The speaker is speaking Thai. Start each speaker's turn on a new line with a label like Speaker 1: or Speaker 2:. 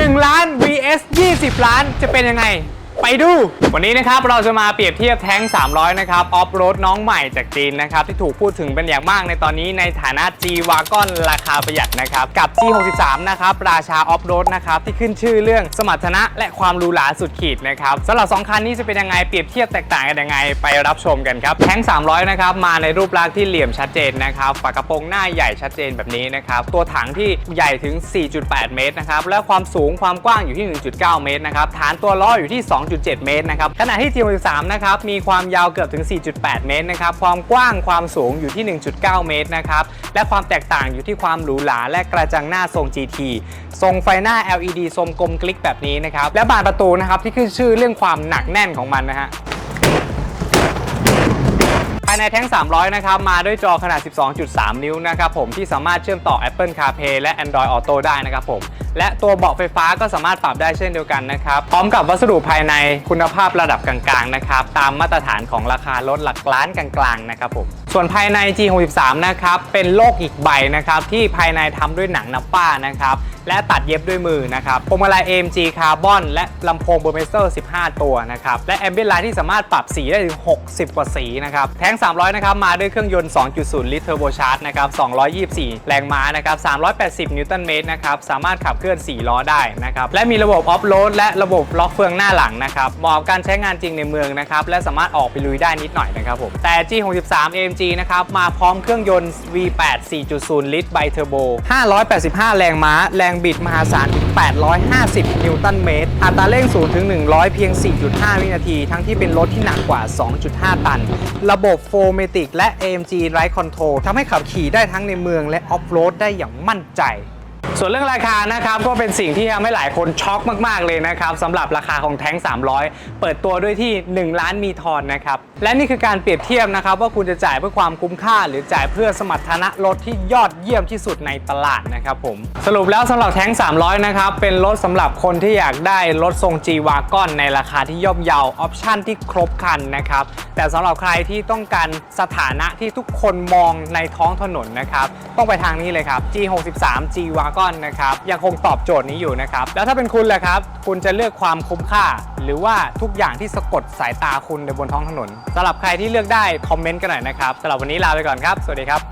Speaker 1: 1 ล้าน vs 20 ล้านจะเป็นยังไง ไปดู วันนี้นะครับเราจะมาเปรียบเทียบแท้ง 300 นะครับออฟโรดน้องใหม่จากจีนนะครับที่ถูกพูดถึงเป็นอย่างมากในตอนนี้ในฐานะ G Wagon ราคาประหยัดนะครับกับ G63 นะครับราชาออฟโรดนะครับที่ขึ้นชื่อเรื่องสมรรถนะและความรูหราสุดขีดนะครับสำหรับ 2 คันนี้จะเป็นยังไงเปรียบเทียบแตกต่างกันยังไงไปรับชมกันครับแท้ง 300 นะครับมาในรูปลักษณ์ที่เหลี่ยมชัดเจนนะครับฝากระโปรงหน้าใหญ่ชัดเจนแบบนี้นะครับตัวถังที่ใหญ่ถึง 4.8 เมตรนะครับและความสูงความกว้างอยู่ที่ 1.9 เมตรนะครับฐานตัวล้ออยู่ที่2.7เมตรนะครับขณะที่ G63 นะครับมีความยาวเกือบถึง 4.8 เมตรนะครับความกว้างความสูงอยู่ที่ 1.9 เมตรนะครับและความแตกต่างอยู่ที่ความหรูหราและกระจังหน้าทรง GT ทรงไฟหน้า LED ทรงกลมกลิกแบบนี้นะครับและบานประตูนะครับที่ขึ้นชื่อเรื่องความหนักแน่นของมันนะฮะภายในแท้ง 300 นะครับ มาด้วยจอขนาด 12.3 นิ้วนะครับผมที่สามารถเชื่อมต่อ Apple CarPlay และ Android Auto ได้นะครับผม และตัวเบาะไฟฟ้าก็สามารถปรับได้เช่นเดียวกันนะครับ พร้อมกับวัสดุภายในคุณภาพระดับกลางๆนะครับ ตามมาตรฐานของราคารถหลักล้านกลางๆนะครับผมส่วนภายใน G63 นะครับ เป็นโลกอีกใบนะครับ ที่ภายในทำด้วยหนังนับป้านะครับ และตัดเย็บด้วยมือนะครับพวงมาลัย AMG คาร์บอนและลำโพงเบอร์เมสเตอร์ 15 ตัวนะครับ และแอมเบียนไลท์ที่สามารถปรับสีได้ถึง 60 กว่าสีนะครับ แท้ง 300 นะครับ มาด้วยเครื่องยนต์ 2.0 ลิตรเทอร์โบชาร์จนะครับ 224 แรงม้านะครับ 380 นิวตันเมตรนะครับ สามารถขับเคลื่อน 4 ล้อได้นะครับ และมีระบบออฟโรดและระบบล็อกเฟืองหน้าหลังนะครับ เหมาะกับการใช้งานจริงในเมืองนะครับ และสามารถออกไปลุยได้นิดหน่อยนะครับผม แต่ G63 AMG นะครับ มาพร้อมเครื่องยนต์ V8 4.0 ลิตรไบเทอร์โบ 585 แรงม้า แรงบิดมหาศาลถึง 850 นิวตันเมตร อัตราเร่ง0ถึง 100 เพียง 4.5 วินาที ทั้งที่เป็นรถที่หนักกว่า 2.5 ตัน ระบบโฟเมติกและ AMG Ride Control ทำให้ขับขี่ได้ทั้งในเมืองและออฟโรดได้อย่างมั่นใจ ส่วนเรื่องราคานะครับก็เป็นสิ่งที่ทำให้หลายคนช็อกมาก ๆ เลยนะครับสำหรับราคาของแท้ง 300 เปิดตัวด้วยที่ 1 ล้านมีทอนนะครับ และนี่คือการเปรียบเทียบนะครับ ว่าคุณจะจ่ายเพื่อความคุ้มค่า หรือจ่ายเพื่อสมรรถนะรถที่ยอดเยี่ยมที่สุดในตลาดนะครับผมสรุปแล้วสำหรับแท้ง 300 นะครับ เป็นรถสำหรับคนที่อยากได้รถทรง G Wagon ในราคาที่ย่อมเยาออปชั่นที่ครบครันนะครับแต่สำหรับใครที่ต้องการสถานะที่ทุกคนมองในท้องถนนนะครับต้องไปทางนี้เลยครับ G63 G w a ากอนนะครับยังคงตอบโจทย์นี้อยู่นะครับแล้วถ้าเป็นคุณแหละครับ คุณจะเลือกความคุ้มค่า หรือว่าทุกอย่างที่สะกดสายตาคุณในบนท้องถนนสำหรับใครที่เลือกได้คอมเมนต์กันหน่อยนะครับสำหรับวันนี้ลาไปก่อนครับ สวัสดีครับ